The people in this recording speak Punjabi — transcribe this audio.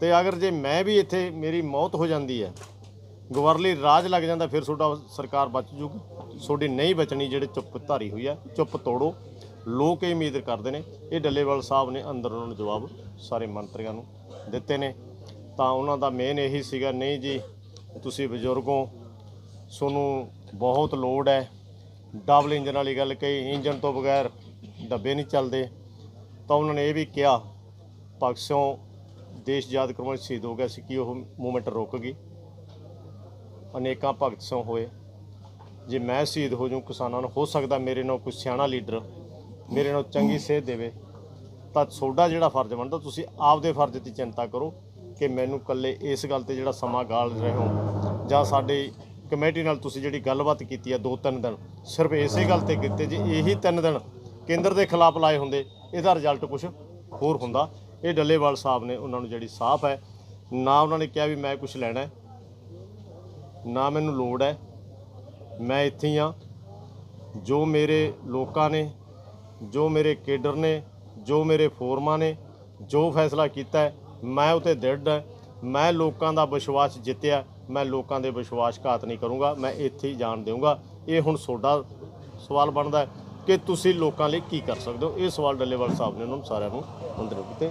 ਤੇ ਅਗਰ ਜੇ ਮੈਂ ਵੀ ਇੱਥੇ ਮੇਰੀ ਮੌਤ ਹੋ ਜਾਂਦੀ ਹੈ ਗਵਰਲੀ ਰਾਜ ਲੱਗ ਜਾਂਦਾ, ਫਿਰ ਤੁਹਾਡਾ ਸਰਕਾਰ ਬਚ ਜੂਗੀ। ਤੁਹਾਡੀ ਨਹੀਂ ਬਚਣੀ ਜਿਹੜੇ ਚੁੱਪ ਧਾਰੀ ਹੋਈ ਹੈ, ਚੁੱਪ ਤੋੜੋ। ਲੋਕ ਇਹ ਉਮੀਦ ਕਰਦੇ ਨੇ, ਇਹ ਡੱਲੇਵਾਲ ਸਾਹਿਬ ਨੇ ਅੰਦਰ ਉਹਨਾਂ ਨੂੰ ਜਵਾਬ ਸਾਰੇ ਮੰਤਰੀਆਂ ਨੂੰ ਦਿੱਤੇ ਨੇ। ਤਾਂ ਉਹਨਾਂ ਦਾ ਮੇਨ ਇਹੀ ਸੀਗਾ, ਨਹੀਂ ਜੀ, ਤੁਸੀਂ ਬਜ਼ੁਰਗੋਂ, ਤੁਹਾਨੂੰ ਬਹੁਤ ਲੋਡ ਹੈ। ਡਬਲ ਇੰਜਨ ਵਾਲੀ ਗੱਲ ਕਹੀ, ਇੰਜਨ ਤੋਂ ਬਗੈਰ ਡੱਬੇ ਨਹੀਂ ਚੱਲਦੇ। ਤਾਂ ਉਹਨਾਂ ਨੇ ਇਹ ਵੀ ਕਿਹਾ, ਭਗਤ ਦੇਸ਼ ਯਾਦ ਕਰਵਾਉਣ ਵਿੱਚ ਸ਼ਹੀਦ ਹੋ ਗਿਆ ਸੀ ਕਿ ਉਹ ਮੂਵਮੈਂਟ ਰੁਕ ਗਈ। ਅਨੇਕਾਂ ਭਗਤ ਸਿੰਘ ਹੋਏ। ਜੇ ਮੈਂ ਸ਼ਹੀਦ ਹੋ ਜਾਊਂ, ਕਿਸਾਨਾਂ ਨੂੰ, ਹੋ ਸਕਦਾ ਮੇਰੇ ਨਾਲ ਕੋਈ ਸਿਆਣਾ ਲੀਡਰ ਮੇਰੇ ਨਾਲ ਚੰਗੀ ਸੇਧ ਦੇਵੇ, ਤਾਂ ਤੁਹਾਡਾ ਜਿਹੜਾ ਫਰਜ਼ ਬਣਦਾ, ਤੁਸੀਂ ਆਪਦੇ ਫਰਜ਼ ਦੀ ਚਿੰਤਾ ਕਰੋ ਕਿ ਮੈਨੂੰ ਇਕੱਲੇ ਇਸ ਗੱਲ ਤੇ ਜਿਹੜਾ ਸਮਾਂ ਗਾਲ ਰਹੇ ਹੋ ਜਾਂ ਸਾਡੇ ਕਮੇਟੀ ਨਾਲ ਤੁਸੀਂ ਜਿਹੜੀ ਗੱਲਬਾਤ ਕੀਤੀ ਹੈ ਦੋ ਤਿੰਨ ਦਿਨ, ਸਿਰਫ ਇਸੇ ਗੱਲ ਤੇ ਕੀਤੇ ਜੇ ਇਹੀ ਤਿੰਨ ਦਿਨ ਕੇਂਦਰ ਦੇ ਖਿਲਾਫ ਲਾਏ ਹੁੰਦੇ, ਇਹਦਾ ਰਿਜ਼ਲਟ ਕੁਝ ਹੋਰ ਹੁੰਦਾ। ਇਹ ਡੱਲੇਵਾਲ ਸਾਹਿਬ ਨੇ ਉਹਨਾਂ ਨੂੰ ਜਿਹੜੀ ਸਾਫ਼ ਹੈ, ਨਾ ਉਹਨਾਂ ਨੇ ਕਿਹਾ ਵੀ ਮੈਂ ਕੁਝ ਲੈਣਾ ਹੈ, ਨਾ ਮੈਨੂੰ ਲੋੜ ਹੈ, ਮੈਂ ਇੱਥੇ ਹੀ ਹਾਂ। ਜੋ ਮੇਰੇ ਲੋਕਾਂ ਨੇ, ਜੋ ਮੇਰੇ ਕੇਡਰ ਨੇ, ਜੋ ਮੇਰੇ ਫੋਰਮਾਂ ਨੇ, ਜੋ ਫੈਸਲਾ ਕੀਤਾ ਹੈ, ਮੈਂ ਉਤੇ ਦ੍ਰਿੜ ਹਾਂ। ਮੈਂ ਲੋਕਾਂ ਦਾ ਵਿਸ਼ਵਾਸ ਜਿੱਤਿਆ, ਮੈਂ ਲੋਕਾਂ ਦੇ ਵਿਸ਼ਵਾਸ ਘਾਤ ਨਹੀਂ ਕਰੂੰਗਾ, ਮੈਂ ਇੱਥੇ ਹੀ ਜਾਣ ਦੇਵਾਂਗਾ ਇਹ ਹੁਣ ਤੁਹਾਡਾ ਸਵਾਲ ਬਣਦਾ ਹੈ। ਕਿ ਤੁਸੀਂ ਲੋਕਾਂ ਲਈ ਕੀ ਕਰ ਸਕਦੇ ਹੋ? ਇਹ ਸਵਾਲ ਡੱਲੇਵਾਲ ਸਾਹਿਬ ਨੇ ਉਹਨਾਂ ਨੂੰ ਸਾਰਿਆਂ ਨੂੰ ਅੰਦਰ ਕੀਤੇ।